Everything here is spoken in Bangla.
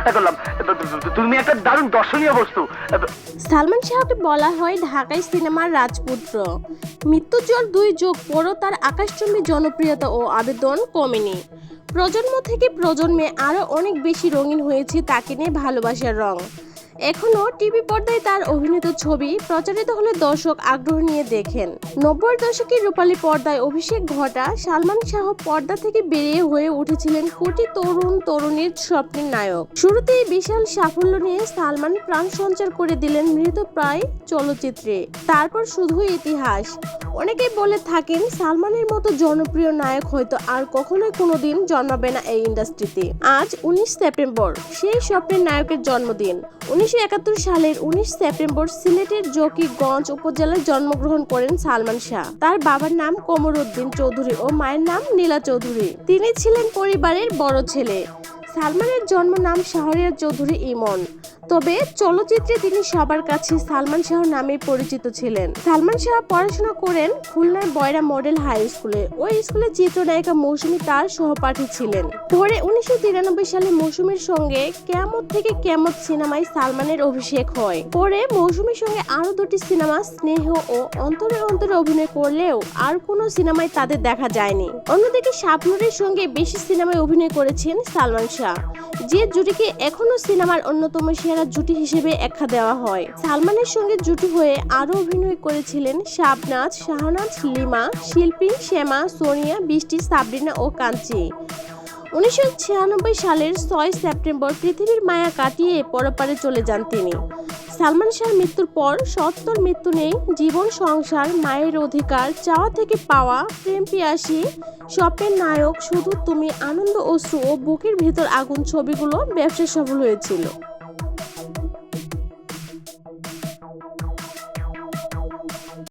ঠাট্টা করলাম। তুমি একটা দারুণ দর্শনীয় বস্তু। সালমান শাহকে বলা হয় ঢাকায় সিনেমার রাজপুত্র। মৃত্যুজল দুই যোগ পরও তার আকাশচুম্বী জনপ্রিয়তা ও আবেদন কমেনি। প্রজন্ম থেকে প্রজন্মে আরও অনেক বেশি রঙিন হয়েছে তাকে নিয়ে ভালোবাসার রং। এখনও টিভি পর্দায় তার অভিনীত ছবি প্রচারিত হলে দর্শক আগ্রহ নিয়ে দেখেন। নব্বই দশকের রূপালী পর্দায় অভিষেক ঘটা সালমান শাহ পর্দা থেকে বেরিয়ে হয়ে উঠেছিলেন কোটি তরুণ তরুণীর স্বপ্নের নায়ক। শুরুতেই বিশাল সাফল্য নিয়ে সালমান প্রাণ সঞ্চার করে দিলেন মৃতপ্রায় চলচ্চিত্রে। তারপর শুধু ইতিহাস। অনেকেই বলে থাকেন সালমানের মতো জনপ্রিয় নায়ক হয়তো আর কখনোই কোনোদিন জন্মাবে না এই ইন্ডাস্ট্রিতে। আজ উনিশ সেপ্টেম্বর, সেই স্বপ্নের নায়কের জন্মদিন। উনিশশো একাত্তর সালের উনিশ সেপ্টেম্বর সিলেটের জকিগঞ্জ উপজেলায় জন্মগ্রহণ করেন সালমান শাহ। তার বাবার নাম কোমরউদ্দিন চৌধুরী ও মায়ের নাম নীলা চৌধুরী। তিনি ছিলেন পরিবারের বড় ছেলে। সালমানের জন্ম নাম শাহরিয়া চৌধুরী ইমন। তবে চলচ্চিত্রে তিনি সবার কাছে সালমান শাহ নামে পরিচিত ছিলেন। সালমান শাহ পড়াশোনা করেন খুলনার বয়রা মডেল হাই স্কুলে। ওই স্কুলে চিত্রনায়িকা মৌসুমী তার সহপাঠী ছিলেন। পরে উনিশশো তিরানব্বই সালে মৌসুমীর সঙ্গে কেমত থেকে কেমত সিনেমায় সালমানের অভিষেক হয়। পরে মৌসুমীর সঙ্গে আরও দুটি সিনেমা স্নেহ ও অন্তরে অন্তরে অভিনয় করলেও আর কোনো সিনেমায় তাদের দেখা যায়নি। অন্যদিকে শাবনুরের সঙ্গে বেশি সিনেমায় অভিনয় করেছেন সালমান শাহ। যে জুটিকে এখনও সিনেমার অন্যতম সেরা জুটি হিসেবে একা দেওয়া হয়। সালমানের সঙ্গে জুটি হয়ে আরও অভিনয় করেছিলেন শাবনাজ, শাহনাজ, লিমা, শিল্পী শ্যামা, সোনিয়া, বৃষ্টি, সাবরিনা ও কাঞ্চি। উনিশশো ছিয়ানব্বই সালের ছয় সেপ্টেম্বর পৃথিবীর মায়া কাটিয়ে পরপারে চলে যান তিনি। সালমান শাহর মৃত্যুর পর সত্তর মৃত্যু নেই জীবন, সংসার, মায়ের অধিকার, চাওয়া থেকে পাওয়া, প্রেম পিয়াসী, স্বপ্নের নায়ক, শুধু তুমি, আনন্দ, অশ্রু ও বুকের ভেতর আগুন ছবিগুলো ব্যবসা সফল হয়েছিল।